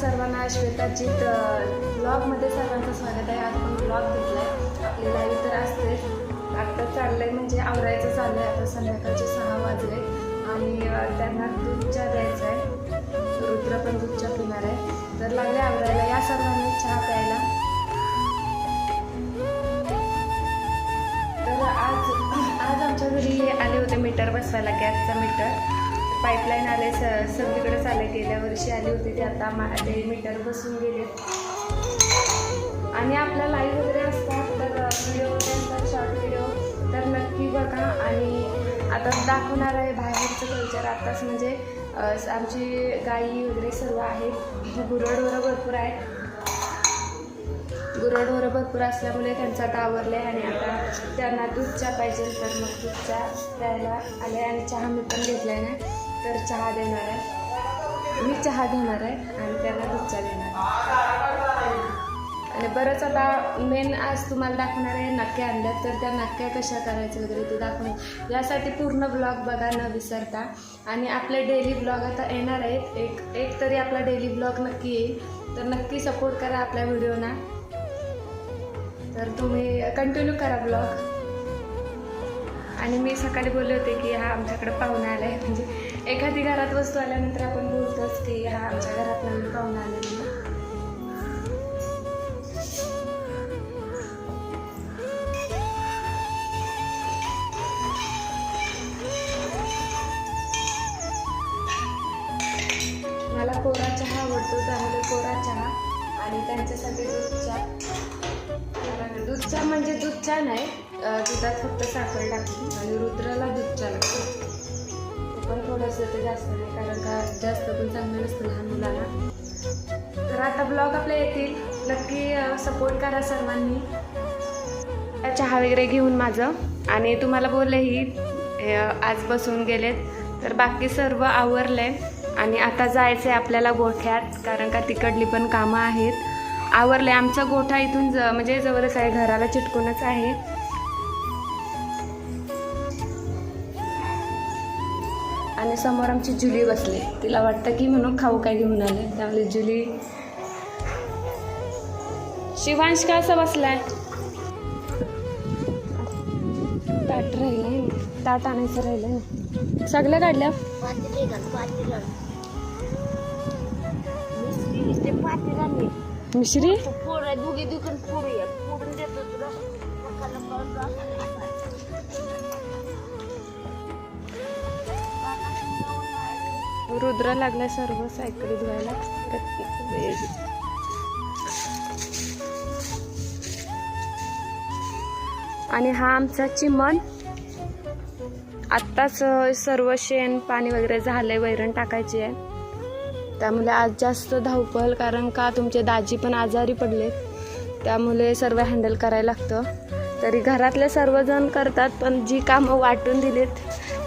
सर्वांना श्वेताजीत ब्लॉगमध्ये सर्वांचं स्वागत आहे. आज पण ब्लॉग घेतला आहे आपली लाईव्ह तर असतेच आत्ता चाललं आहे म्हणजे आवरायचं चाललं आहे आता संध्याकाळचे सहा वाजले. आणि त्यांना दूधच्या द्यायचं द्यायचा आहे. रुद्र पण दूधच्या पिणार आहे. तर लागले आवरायला. या सर्वांनी चहा प्यायला. तर आज आज आमच्या घरी आले होते मीटर बसवायला गॅसचं मीटर. पाईपलाईन आले स सगळीकडे चाले गेल्या वर्षी आली होती ते आता मा ते मीटर बसून गेले. आणि आपला लाईव्ह वगैरे असतात तर व्हिडिओ वगैरे असतात शॉर्ट व्हिडिओ तर नक्की बघा आणि आता दाखवणार आहे बाहेरचं कल्चर आत्ताच म्हणजे आमची गाई वगैरे सर्व आहेत. गुरडवरं भरपूर आहेत. गुरडवरं भरपूर असल्यामुळे त्यांचं आता आवरलं आहे आणि आता त्यांना दूध चहा पाहिजे तर मग दूध चहा प्यायला आले आणि चहा मी पण घेतला आहे ना. तर चहा देणार आहे. मी चहा घेणार आहे आणि त्याला दूध चहा देणार आहे. आणि बरंच आता मेन आज तुम्हाला दाखवणार आहे नाक्या आणल्यात. तर त्या नाक्या कशा करायचं वगैरे ते दाखवून यासाठी पूर्ण ब्लॉग बघा न विसरता. आणि आपले डेली ब्लॉग आता येणार आहेत. एक एक तरी आपला डेली ब्लॉग नक्की येईल. तर नक्की सपोर्ट करा आपल्या व्हिडिओना तर तुम्ही कंटिन्यू करा ब्लॉग आणि मी सकाळी बोलले होते की हा आमच्याकडे पाहुणा आला आहे म्हणजे एखादी घरात वस्तू आल्यानंतर आपण बोलतोच की हा आमच्या घरात नवीन पाहुणा आला म्हणून चहा म्हणजे दूध चहा नाही दुधात फक्त साखर टाकली आणि रुद्राला दूध चहा लागतो. ते पण थोडंसं ते जास्त नाही कारण का जास्त पण चांगलं नसतं लहान मुलाला तर आता ब्लॉग आपले येतील. नक्की सपोर्ट करा सर्वांनी. चहा वगैरे घेऊन माझं. आणि तुम्हाला बोललेही आज बसून गेलेत. तर बाकी सर्व आवरलं आहे आणि आता जायचं आहे आपल्याला गोठ्यात कारण का तिकडली पण कामं आहेत. आवरले आमचा गोठा इथून ज म्हणजे जवळच आहे. घराला चिटकूनच आहे. आणि समोर आमची जुली बसली. तिला वाटतं की म्हणून खाऊ काय घेऊन आले. त्यामुळे जुली शिवांश का असं बसलाय? ताट राहिले ताट आणायचं राहिलं ना. सगळं काढल्या पातेले मिश्री? रुद्र लागला सर्व सायकल धुवायला. आणि हा आमचा चिमण. आत्ताच सर्व शेण पाणी वगैरे झालंय वैरण टाकायची आहे. त्यामुळे आज जास्त धावपळ कारण का तुमचे दाजी पण आजारी पडलेत. त्यामुळे सर्व हँडल करायला लागतं. तरी घरातले सर्वजण करतात पण जी कामं वाटून दिलीत.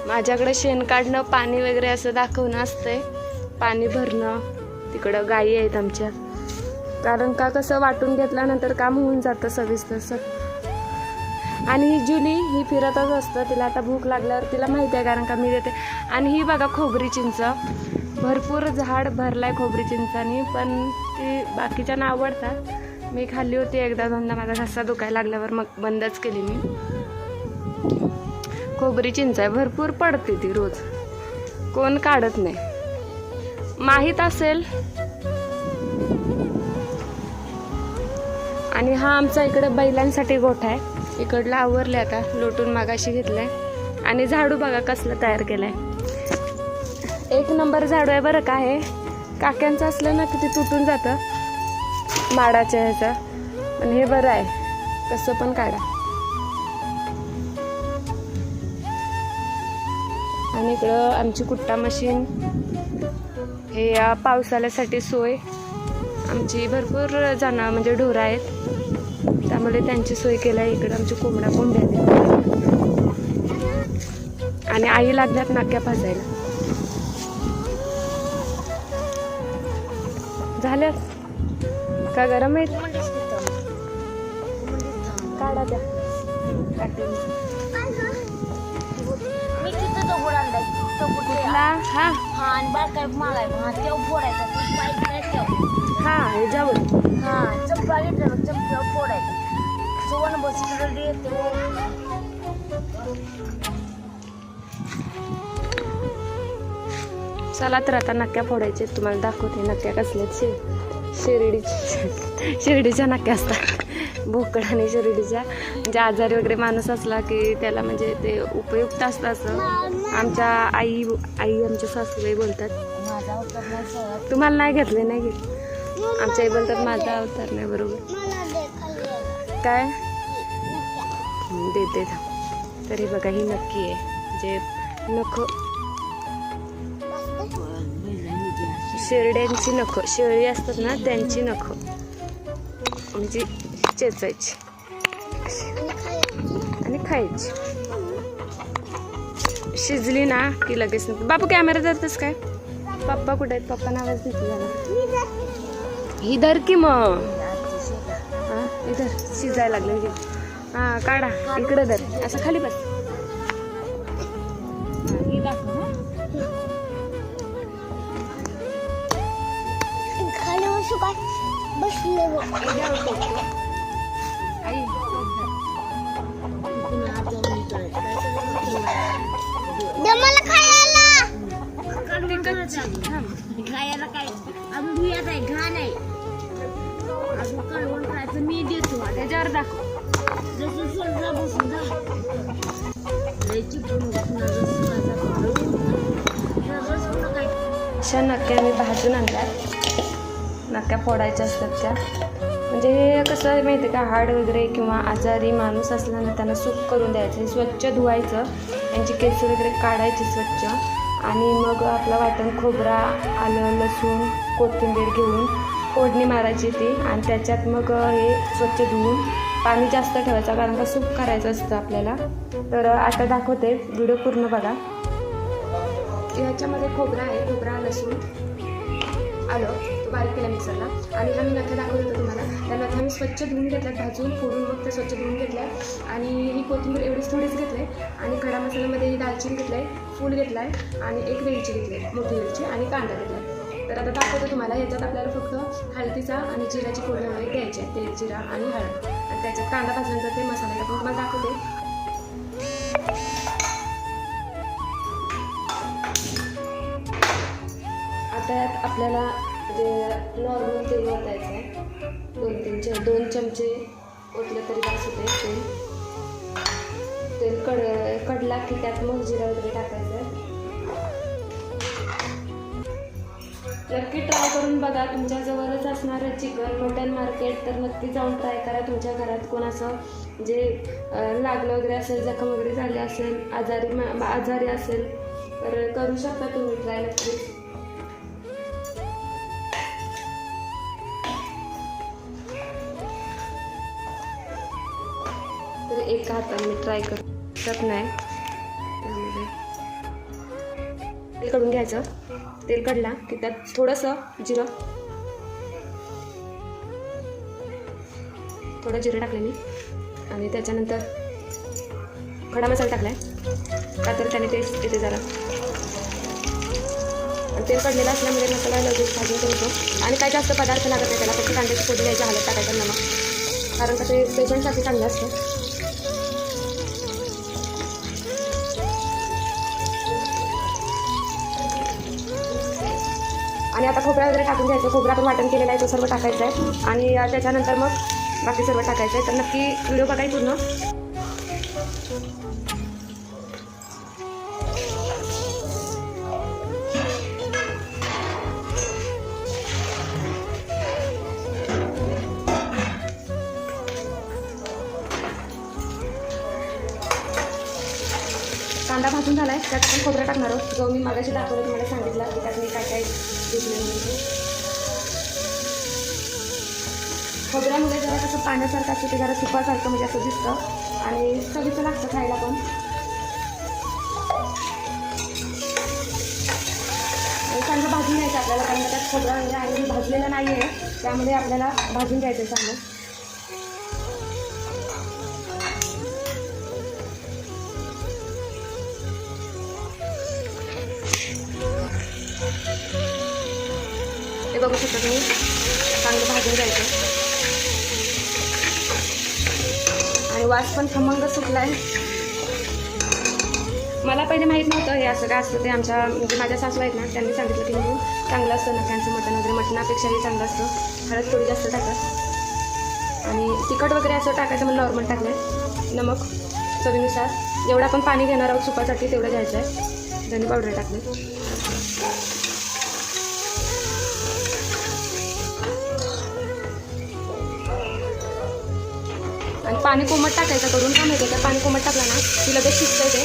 माझ्याकडे शेण काढणं पाणी वगैरे असं दाखवणं असतंय. पाणी भरणं तिकडं गायी आहेत आमच्या. कारण का कसं वाटून घेतल्यानंतर काम होऊन जातं सविस्तर आणि ही जुली ही फिरतच असतं. तिला आता भूक लागल्यावर तिला माहिती आहे कारण का मी देते. आणि ही बघा खोबरी चिंच. भरपूर झाड भरलाय खोबरी चिंचानी पण ती बाकीच्यांना आवडतात मी खाल्ली होती एकदा दोनदा माझा घसा दुखायला लागल्यावर मग बंदच केली मी. खोबरी चिंचा भरपूर पडते ती रोज. कोण काढत नाही. माहीत असेल. आणि हा आमचा इकडे बैलांसाठी गोठा आहे. इकडला आवरले आता लोटून मागाशी घेतलाय. आणि झाडू बघा कसलं तयार केलंय. एक नंबर झाडू आहे बरं का हे. काक्यांचं असलं ना की ते तुटून जातं. माडाच्या ह्याचं. पण हे बरं आहे. कसं पण काढा. आणि इकडं आमची कुट्टा मशीन. हे या पावसाळ्यासाठी सोय. आमची भरपूर जनावर म्हणजे ढोरं आहेत. त्यामुळे त्यांची सोय केली आहे इकडं आमची कोंबड्या कोंबड्या आणि आई लागल्यात नाक्या भाजायला झाल्यास का गरम आहेत? काढा द्या काढते मी. मी हा. हा ह्याच्यावर. हा चंपा घेतला मग चमच्यावर फोडायचं सुवर्ण बसलेलं येते चला तर आता नक्क्या फोडायचे. तुम्हाला दाखवते नक्क्या कसल्यात शिर्डीच्या शिर्डीच्या नक्क्या असतात. बोकड आणि शिर्डीच्या. म्हणजे आजारी वगैरे माणूस असला की त्याला म्हणजे ते उपयुक्त असतं असं. आमच्या आई आई आमच्या सासूबाई बोलतात. तुम्हाला नाही घेतले नाही घेतले आमच्या आई बोलतात माझा अवतार नाही बरोबर. काय? देते थांब. तरी बघा ही नक्की आहे. जे नख शेरड्यांची नखं शेळी असतात ना त्यांची नख म्हणजे चेचायची. आणि खायची. शिजली ना की लगेच नको. बापू कॅमेरा धरतस काय? पप्पा कुठे आहेत? पप्पा नावाच देते ही धर की मग. हां इधर. शिजायला लागलं. म्हणजे हा काढा. इकडे धर. असं खाली बस. मला खायला खायला काय अजून मी आता घाण आहे अजून काढून खायचं मी देतो आता. त्याच्यावर दाखव जसं सोडला बसून जा लय चिपळूण बसून अशा नक्या मी भाजून आणल्यात टाक्या फोडायच्या असतात त्या. म्हणजे हे कसं आहे माहिती आहे का? हाड वगैरे किंवा आजारी माणूस असला ना त्यांना सूप करून द्यायचं. स्वच्छ धुवायचं. यांची केस वगैरे काढायची स्वच्छ. आणि मग आपलं वाटण खोबरा आलं लसूण कोथिंबीर घेऊन फोडणी मारायची ती. आणि त्याच्यात मग हे स्वच्छ धुवून पाणी जास्त ठेवायचं कारण का सूप करायचं असतं आपल्याला. तर आता दाखवते. व्हिडिओ पूर्ण बघा. ह्याच्यामध्ये खोबरा आहे खोबरा लसूण. आलं. बारीक केला मिक्सरला. आणि हा मी नथ्या दाखवत होतो तुम्हाला त्या नथ्या मी स्वच्छ धुवून घेतल्यात भाजून फोडून मग त्या स्वच्छ धुवून घेतल्या आणि ही कोथिंबीर एवढीच थोडीच घेतली आणि खडा मसाल्यामध्ये ही दालचिनी घेतला आहे फूल घेतला आहे आणि एक वेलची घेतली आहे मोठी वेलची आणि कांदा घेतला आहे तर आता दाखवतो तुम्हाला याच्यात आपल्याला फक्त हळदीचा आणि जिऱ्याची फोडणी वगैरे द्यायची आहे तेल जिरा आणि हळद. आणि त्याच्यात कांदा भाजल्यानंतर ते मसाला टाकून तुम्हाला दाखवते. आता आपल्याला म्हणजे नॉर्मल तेल ओतायचं आहे दोन तीन च दोन चमचे ओतले तरी बस होते तेल. तेल कड कडला की त्यात मग जिरा वगैरे टाकायचं. आहे नक्की ट्राय करून बघा. तुमच्याजवळच असणारं चिकन मटन मार्केट तर नक्की जाऊन ट्राय करा. तुमच्या घरात कोण असं म्हणजे, जे लागलं वगैरे असेल जखम वगैरे झाली असेल आजारी आजारी असेल तर करू शकता तुम्ही ट्राय नक्कीच. एका हाताने मी ट्राय करू शकत नाही. त्यामध्ये तेल काढून घ्यायचं. तेल काढला की त्यात थोडंसं जिरं. थोडं जिरं टाकलं मी. आणि त्याच्यानंतर खडा मसाला टाकलाय. का तर त्याने टेस्ट येते जरा. आणि तेल काढलेलं असल्यामुळे मसाला लगेच भाजून करतो आणि काय जास्त पदार्थ लागत नाही त्याला. फक्त कांद्याची पोटी घ्यायची हलत टाकायचं नमक. कारण का ते पेशंटसाठी चांगलं असतं. आणि आता खोबरा वगैरे टाकून घ्यायचं. खोबरा पण वाटण केलेला आहे तो सर्व टाकायचा आहे. आणि त्याच्यानंतर मग बाकी सर्व टाकायचं आहे. तर नक्की व्हिडिओ बघाय पूर्ण कांदा भाजून झाला आहे त्यात आपण खोबरं टाकणार आहोत. जो मी मागाशी दाखवलं तुम्हाला सांगितलं की त्यात मी काय काय घेतलं खोबऱ्यामुळे जरा कसं पाण्यासारखं असतं ते जरा सुपासारखं म्हणजे असं दिसतं. आणि चवीचं लागतं खायला पण. चांगलं भाजून घ्यायचं आपल्याला कारण त्यात खोबरा म्हणजे आणि भाजलेलं नाही आहे त्यामध्ये आपल्याला भाजून घ्यायचं आहे चांगलं. बघू शकता तुम्ही चांगलं भाजून घ्यायचं. आणि वास पण खमंग सुटलाय. मला पहिले माहीत नव्हतं हे असं काय असतं ते. आमच्या म्हणजे माझ्या सासू आहेत ना त्यांनी सांगितलं की म्हणून चांगलं असतं ना त्यांचं मटण वगैरे. मटणापेक्षाही चांगलं असतं. हळद थोडी जास्त टाकत आणि तिखट वगैरे असं टाकायचं म्हणून नॉर्मल टाकलं नमक चवीनुसार. जेवढं आपण पाणी घेणार आहोत सुपासाठी तेवढं घ्यायचं आहे. धनी पावडर टाकले पाणी कोमट टाकायचं करून. का माहिती आहे का? पाणी कोमट टाकलं ना की लगेच शिजतं ते.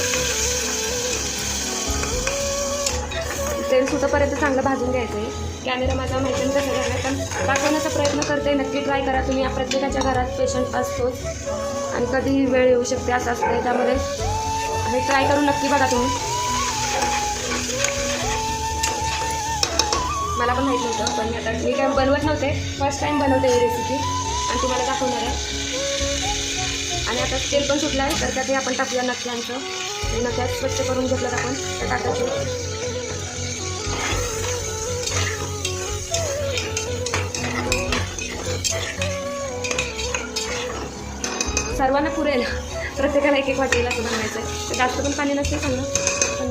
तेल सुटंपर्यंत चांगलं भाजून घ्यायचं आहे कॅमेरा माझा माहिती कसं झाला पण दाखवण्याचा प्रयत्न करते नक्की ट्राय करा तुम्ही. प्रत्येकाच्या घरात पेशंट असतोच. आणि कधीही वेळ येऊ शकते असं असतं त्यामध्ये हे ट्राय करून नक्की बघा तुम्ही. मला पण माहिती नव्हतं पण मी आता मी काय बनवत नव्हते. फर्स्ट टाईम बनवते ही रेसिपी आणि तुम्हाला दाखवणार आहे. आणि आता तेल पण सुटलं आहे तर त्यात हे आपण टाकूया नक्यांचं नक्यात स्वच्छ करून घेतलं आपण तर टाकायचं सर्वांना पुरेल. प्रत्येकाला एक एक वाटेल असं बनवायचं आहे तर जास्त पण पाणी नसते चांगलं पण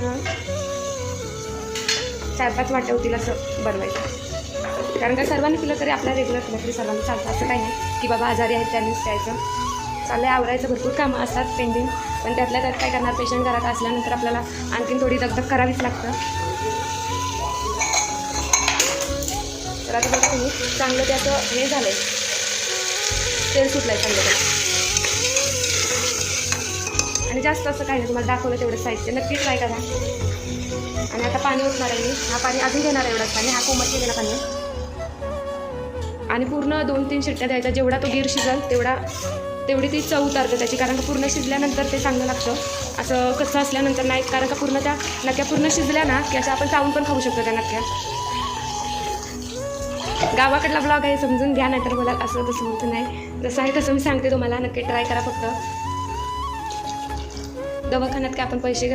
चार पाच वाट्या होतील असं बनवायचं. कारण का सर्वांनी पिलं तरी आपल्या रेग्युलर पिलं तरी सर्वांना चालतं. असं काही नाही की बाबा आजारी आहेत त्यांनीच प्यायचं चाललं आवरायचं भरपूर कामं असतात पेंडिंग पण त्यातल्या त्यात काय करणार पेशंट घरात असल्यानंतर आपल्याला आणखीन थोडी दगदग करावीच लागतं. तर आता बघा तुम्ही चांगलं त्याचं हे आहे तेल सुटलं आहे चांगलं. त्याला आणि जास्त असं काही नाही तुम्हाला दाखवलं तेवढं साहित्य. नक्की ट्राय करा. आणि आता पाणी उठणार आहे मी. हा पाणी अजून घेणार आहे एवढंच पाणी. हा कोमट केलेला पाणी. आणि पूर्ण दोन तीन शिट्ट्या द्यायचा. जेवढा तो गिर शिजल तेवढा तेवढी ती चव उतारते त्याची कारण का पूर्ण शिजल्यानंतर ते चांगलं लागतं. असं कसं असल्यानंतर नाही कारण का पूर्ण त्या नक्या पूर्ण शिजल्या ना की असं आपण चावून पण खाऊ शकतो त्या नक्या. गावाकडला ब्लॉग आहे समजून घ्या नाहीतर मला असं तसं होतं नाही. जसं आहे तसं मी सांगते तुम्हाला नक्की ट्राय करा फक्त. दवाखान्यात काय आपण पैसे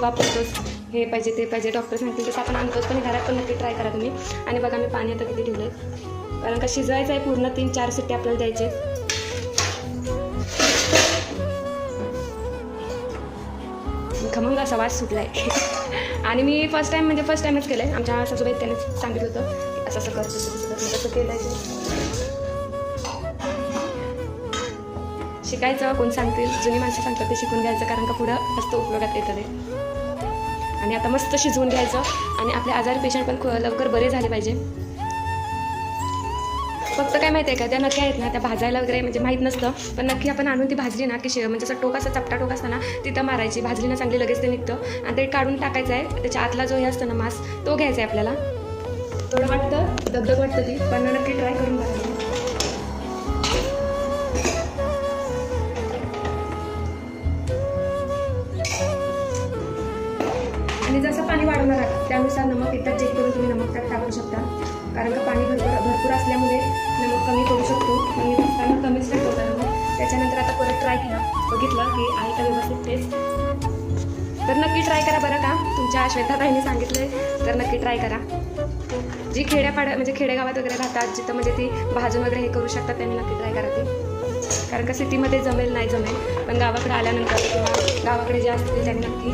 वापरतोच. हे पाहिजे ते पाहिजे डॉक्टर सांगतील तसं आपण आणतोच पण घरात पण नक्की ट्राय करा तुम्ही. आणि बघा मी पाणी आता किती ठेवलं आहे कारण का शिजवायचं आहे पूर्ण तीन चार सिट्टी आपल्याला द्यायचे. खमंग असा वास सुटला आहे आणि मी फर्स्ट टाईम म्हणजे फर्स्ट टाईमच केलं आहे आमच्या सासूबाई त्याने सांगितलं होतं असं असं करतो तसं केलं आहे शिकायचं कोण सांगतील? जुनी माणसं सांगतात ते शिकून घ्यायचं कारण का पुढं मस्त उपयोगात येतं ते. आणि आता मस्त शिजवून घ्यायचं. आणि आपले आजार पेशंट पण लवकर बरे झाले पाहिजे. फक्त काय माहिती आहे का त्या नक्की आहेत ना त्या भाजायला वगैरे म्हणजे माहीत नसतं पण नक्की आपण आणून ती भाजली ना की शे म्हणजे असं टोक असं चपटा टोक असताना तिथं मारायची भाजली ना चांगली लगेच ते निघतं. आणि ते काढून टाकायचं आहे त्याच्या आतला जो हे असतं ना मास तो घ्यायचा आहे आपल्याला. थोडं वाटतं दगदग वाटतं ती पण नक्की ट्राय करून बघा. आणि जसं पाणी वाढवणार आहात त्यानुसार नमक एकदा चेक करून तुम्ही नमक त्यात टाकू शकता. कारण का पाणी भरपूर भरपूर असल्यामुळे नमक कमी करू शकतो. मग मी फक्त कमीच टाकतो नमक त्याच्यानंतर आता परत ट्राय केला. बघितलं की आहे का व्यवस्थित टेस्ट तर नक्की ट्राय करा बरं का. तुमच्या श्वेताताईने सांगितले तर नक्की ट्राय करा. जी खेड्यापाड्या म्हणजे खेडेगावात वगैरे राहतात जिथं म्हणजे ती भाजून वगैरे हे करू शकतात त्यांनी नक्की ट्राय करा ते. कारण का सिटीमध्ये जमेल नाही जमेल. पण गावाकडे आल्यानंतर किंवा गावाकडे जे असतील त्यांनी नक्की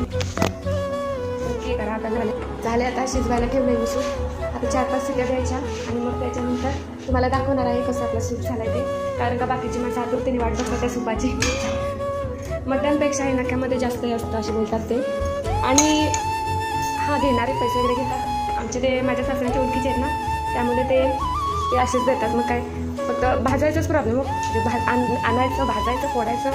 करा. आता झाले झाले आता शिजवायला ठेवले मी सूप. आता चार पाच सिट्या द्यायच्या आणि मग त्याच्यानंतर तुम्हाला दाखवणार आहे कसं आपलं सूप झालं ते. कारण का बाकीची माणसं आतुरतेने वाट बघतात त्या सुपाची. मटणपेक्षा हे नक्यामध्ये जास्त हे असतं असे बोलतात ते. आणि हां घेणारे पैसे वगैरे घेतात. आमचे ते माझ्या सासऱ्यांचे ओळखीचे आहेत ना त्यामुळे ते ते असेच देतात. मग काय फक्त भाजायचाच प्रॉब्लेम हो. मग म्हणजे भा आण- आणायचं भाजायचं फोडायचं.